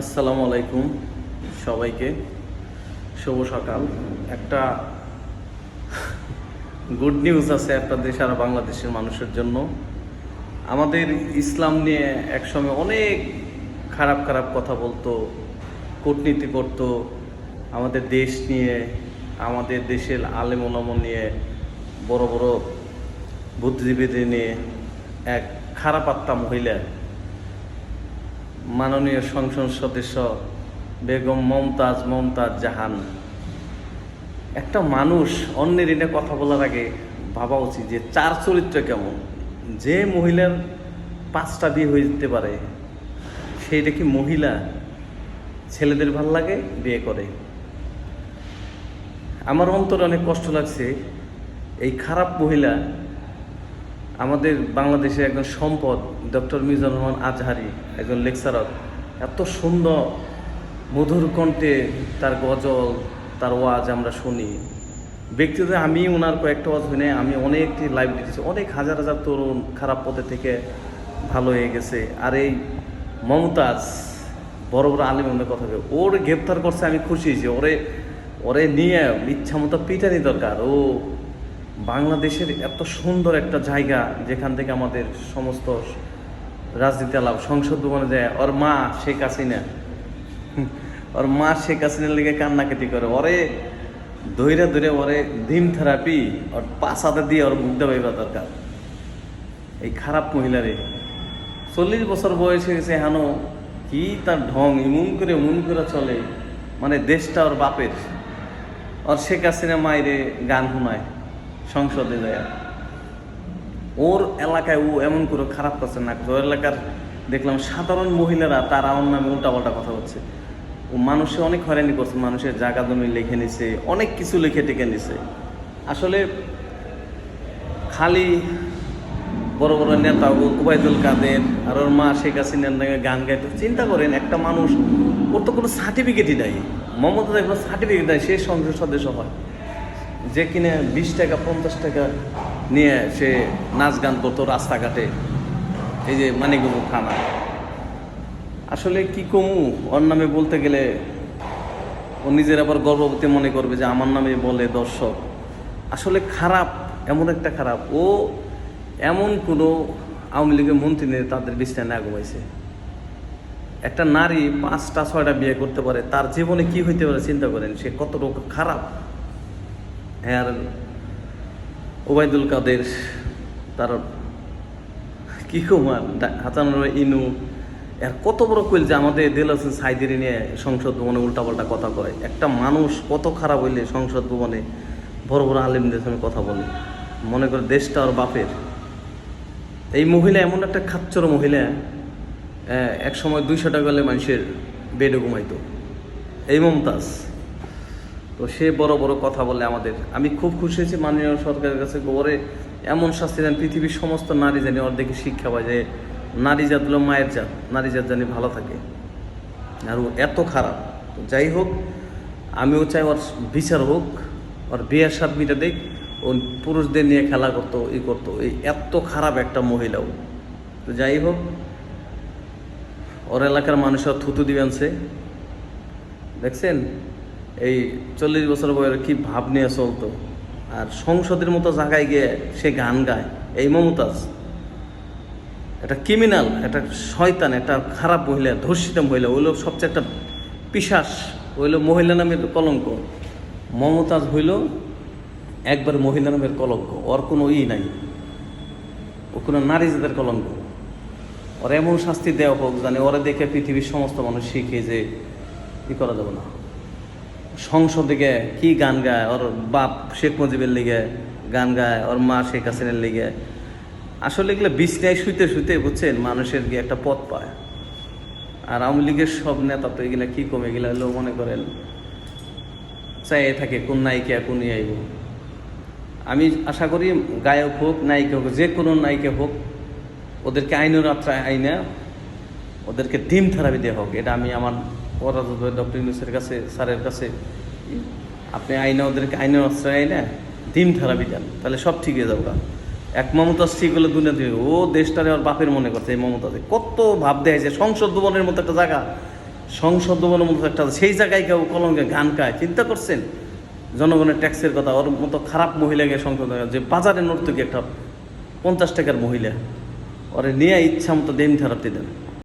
আসসালামু আলাইকুম সবাইকে। শুভ সকাল। একটা গুড নিউজ আছে একটা আপনাদের সারা বাংলাদেশের মানুষের জন্য। আমাদের ইসলাম নিয়ে একসময় অনেক খারাপ খারাপ কথা বলতো, কূটনীতি করতো। আমাদের দেশ নিয়ে, আমাদের দেশের আলেম ওলামা নিয়ে, বড় বড় বুদ্ধিজীবীদের নিয়ে এক খারাপ আত্মা মহিলা মাননীয় সংসদ সদস্য বেগম মমতাজ মমতাজ জাহান। একটা মানুষ অন্যের এনে কথা বলার আগে ভাবা উচিত যে চার চরিত্র কেমন? যে মহিলার পাঁচটা বিয়ে হয়ে যেতে পারে, সেইটা কি মহিলা ছেলেদের ভালো লাগে, বিয়ে করে? আমার অন্তরে অনেক কষ্ট লাগছে, এই খারাপ মহিলা আমাদের বাংলাদেশে একজন সম্পদ, ডক্টর মিজানুর রহমান আজহারি, একজন লেকচারার এত সুন্দর, মধুর কণ্ঠে তার গজল, তার ওয়াজ আমরা শুনি। ব্যক্তিগত আমি ওনার কয়েকটা ওয়াজ শুনে আমি অনেকটি লাইভ দিতেছি অনেক হাজার হাজার তরুণ খারাপ পথে থেকে ভালো হয়ে গেছে। আর এই মমতাজ, বড় বড় আলিম কথা বলে, ওর গ্রেপ্তার করছে, আমি খুশি যে ওরে ওরে নিয়ে ইচ্ছা মতো পিটানি দরকার। ও বাংলাদেশের এত সুন্দর একটা জায়গা যেখান থেকে আমাদের সমস্ত রাজনীতি আলাপ, সংসদ ভবনে যায়, ওর মা শেখ হাসিনা। ওর মা শেখ হাসিনার লেগে কান্নাকাটি করে। ওরে ধৈরে ধরে ওরে ডিম থেরাপি, ওর পাশাতে দিয়ে ওর মুগ্ধ পাইবা দরকার। এই খারাপ মহিলারে। চল্লিশ বছর বয়স গেছে হেন কি তার ঢং, ইমুন করে এমন করে চলে। মানে দেশটা ওর বাপের। ওর শেখ হাসিনা মায়েরে গান শোনায়। সংসদে যায়। ওর এলাকায় ও এমন করে খারাপ করছে না। ওর এলাকার দেখলাম সাধারণ মহিলারা তার আমার নামে উল্টাপাল্টা কথা হচ্ছে ও মানুষে অনেক হয়রানি করছে, মানুষের জায়গা জমি লিখে নিছে, অনেক কিছু লিখে টেকে নিছে। আসলে খালি বড় বড় নেতা উবায়দুল কাদের আর ওর মা শেখ হাসিনার নামে গান গাইতে। চিন্তা করেন, একটা মানুষ, ওর তো কোনো সার্টিফিকেটই নাই। মমতা কোনো সার্টিফিকেট নাই, সে সংসদ সদস্য হয়। যে কিনে বিশ টাকা, পঞ্চাশ টাকা নিয়ে সে নাচ গান করতো রাস্তাঘাটে। এই যে মানিকবাবু থানা। আসলে কি কমু? ওর নামে বলতে গেলে ও নিজের আবার গর্ভবতী মনে করবে যে আমার নামে বলে দর্শক। আসলে খারাপ, এমন একটা খারাপ। ও এমন কোনো আওয়ামী লীগের মন্ত্রী নেই তাদের বিছনায় না ঘুমাইছে। একটা নারী পাঁচটা, ছয়টা বিয়ে করতে পারে, তার জীবনে কি হইতে পারে চিন্তা করেন? সে কত রকম খারাপ? হ্যাঁ ওবায়দুল কাদের, তার কি কুমার হাসানুর ইনু, এর কত বড় কইল যে আমাদের দেল হোসেন সাইদের নিয়ে সংসদ ভবনে উল্টাপাল্টা কথা কয়। একটা মানুষ কত খারাপ হইলে সংসদ ভবনে বড় বড় আলিমদের সঙ্গে কথা বলে। মনে করে দেশটা ওর বাপের। এই মহিলা এমন একটা খাচ্চর মহিলা এক সময় দুইশো টাকা হলে মানুষের বেডে ঘুমাইতো। এই মমতাজ। তো সে বড় বড় কথা বলে আমাদের। আমি খুব খুশি হয়েছি মাননীয় সরকারের কাছে ওরে এমন শাস্তি দেন, পৃথিবীর সমস্ত নারী জানি ওর দেখে শিক্ষা পায় যে নারী জাত হলো মায়ের জাত, নারী জাত জানি ভালো থাকে। আর ও এত খারাপ। তো যাই হোক, আমিও চাই ওর বিচার হোক, ওর বিয়ের সাত মিটা দেখ, ও পুরুষদের নিয়ে খেলা করতো, ই করতো। এই এত খারাপ একটা মহিলাও তো যাই হোক, ওর এলাকার মানুষের থুতু দিবেন সে। দেখছেন? এই চল্লিশ বছর বয়সের কি ভাব নিয়ে চলতো। আর সংসদের মতো জায়গায় গিয়ে সে গান গায়। এই মমতাজ, একটা ক্রিমিনাল একটা শয়তান, একটা খারাপ মহিলা, ধর্ষিতা মহিলা ওইলো সবচেয়ে একটা পিশাস হইল মহিলা নামের কলঙ্ক। মমতাজ হইল একবার মহিলা নামের কলঙ্ক, ওর কোনো ই নাই। ও কোনো নারী জাতের কলঙ্ক। ওর এমন শাস্তি দেওয়া হোক, জানে ওরা দেখে পৃথিবীর সমস্ত মানুষ শিখে যে ই করা যাবে না। সংসদে গে কি গান গায়? ওর বাপ শেখ মুজিবের লিগে গান গায়, ওর মা শেখ হাসিনের লিগে। আসলে এগুলো বিছনায় শুইতে শুইতে, বুঝছেন, মানুষের গিয়ে একটা পথ পায়। আর আওয়ামী লীগের সব নেতা তো এগুলা কি কমে এগুলা হলো মনে করেন চাই থাকে কোন নায়িকা, কোন ইয়ে আইব আমি আশা করি গায়ক হোক, নায়িকা হোক, যে কোনো নায়িকা হোক, ওদেরকে আইনের আত্রায় আইনা ওদেরকে ডিম থেরাপি দেওয়া হোক, এটা আমি আমার পরাজত ডক্টর ইউনুসের কাছে, স্যারের কাছে, আপনি আইনে ওদেরকে আইনের আশ্রয় আইনা ডিম থেরাপি দেন, তাহলে সব ঠিক হয়ে যাবে এক মমতাজ ঠিক হলে দুনিয়া দিয়ে ও দেশটারে ওর বাপের মনে করছে এই মমতাজে। কত ভাব দেয় যে সংসদ ভবনের মতো একটা জায়গা, সংসদ ভবনের মতো একটা, সেই জায়গায় কেউ কলঙ্কে গান গায়। চিন্তা করছেন? জনগণের ট্যাক্সের কথা, ওর মতো খারাপ মহিলাকে সংসদ যে বাজারে নর্তকী একটা পঞ্চাশ টাকার মহিলা, ওরে নিয়ে ইচ্ছা মতো দেম থেরাপি দেন।